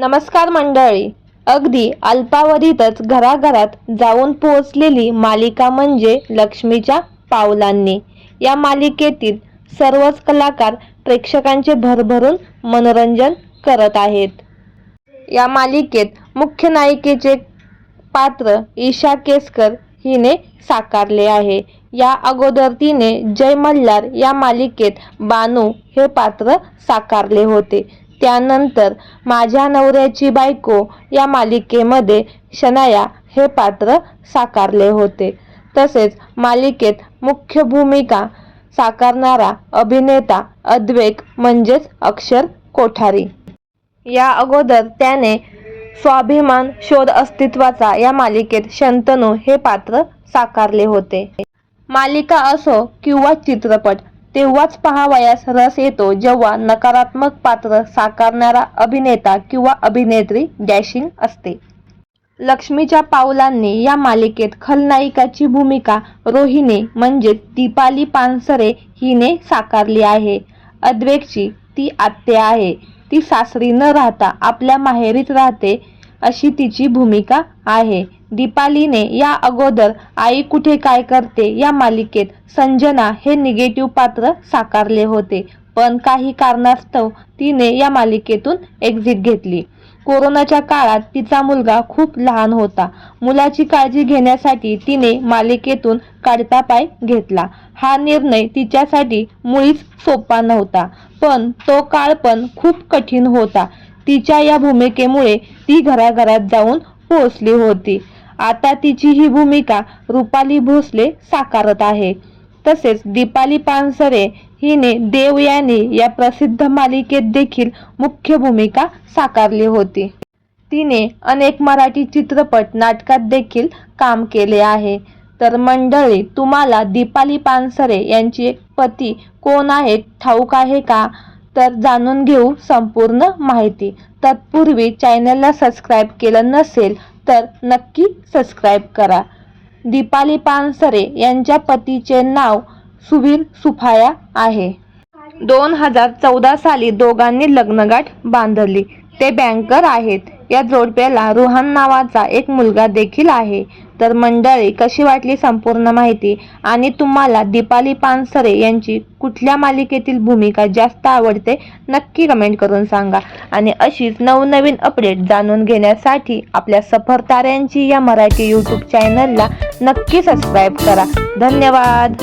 नमस्कार मंडळी. अगदी अल्पावधीतच घराघरात जाऊन पोहोचलेली मालिका म्हणजे लक्ष्मीच्या पावलांनी. या मालिकेतील सर्वच कलाकार प्रेक्षकांचे भरभरून मनोरंजन करत आहेत. या मालिकेत मुख्य नायिकेचे पात्र ईशा केसकर हिने साकारले आहे. या अगोदर तिने जय मल्हार या मालिकेत बानू हे पात्र साकारले होते. त्यानंतर माझ्या नवऱ्याची बायको या मालिकेमध्ये शनाया हे पात्र साकारले होते. तसेच मालिकेत मुख्य भूमिका साकारणारा अभिनेता अद्वेक म्हणजेच अक्षर कोठारी. या अगोदर त्याने स्वाभिमान शोध अस्तित्वाचा या मालिकेत शंतनू हे पात्र साकारले होते. मालिका असो किंवा चित्रपट तेव्हाच पहावयास रस येतो जेव्हा नकारात्मक पात्र साकारणारा अभिनेता किंवा अभिनेत्री डॅशिंग असते. लक्ष्मीच्या पावलांनी या मालिकेत खलनायिकाची भूमिका रोहिणी म्हणजेच दीपाली पानसरे हिने साकारली आहे. अद्वेकची ती आत्या आहे. ती सासरी न राहता आपल्या माहेरीत राहते अशी तिची भूमिका आहे. दीपालीने या अगोदर आई कुठे काय करते या मालिकेत संजना हे निगेटिव्ह पात्र साकारले होते. पण काही कारणास्तव तिने या मालिकेतून एक्झिट घेतली. कोरोनाच्या काळात तिचा मुलगा खूप लहान होता. मुलाची काळजी घेण्यासाठी तिने मालिकेतून काढता पाय घेतला. हा निर्णय तिच्यासाठी मुळीच सोपा नव्हता. पण तो काळ पण खूप कठीण होता. तिच्या या भूमिकेमुळे ती घराघरात जाऊन पोहोचली होती. आता तिची ही भूमिका रुपाली भोसले साकारत आहे. तसेच दीपाली पानसरे हिने देव यांनी या प्रसिद्ध मालिकेत देखील मुख्य भूमिका साकारली होती. तिने अनेक मराठी चित्रपट नाटकात देखील काम केले आहे. तर मंडळी तुम्हाला दीपाली पानसरे यांचे पती कोण आहेत ठाऊक आहे का? तर जाणून घेऊ संपूर्ण माहिती. तत्पूर्वी चॅनलला सबस्क्राईब केलं नसेल तर नक्की सबस्क्राईब करा. दीपाली पानसरे यांच्या पतीचे नाव सुवीर सुफाया आहे. दोन हजार चौदा साली दोघांनी लग्नगाठ बांधली. ते बँकर आहेत. या जोडप्याला रुहान नावाचा एक मुलगा देखील आहे. तर मंडळी कशी वाटली संपूर्ण माहिती? आणि तुम्हाला दीपाली पानसरे यांची कुठल्या मालिकेतील भूमिका जास्त आवडते नक्की कमेंट करून सांगा. आणि अशीच नवनवीन अपडेट जाणून घेण्यासाठी आपल्या सफर ताऱ्यांची या मराठी यूट्यूब चॅनलला नक्की सबस्क्राईब करा. धन्यवाद!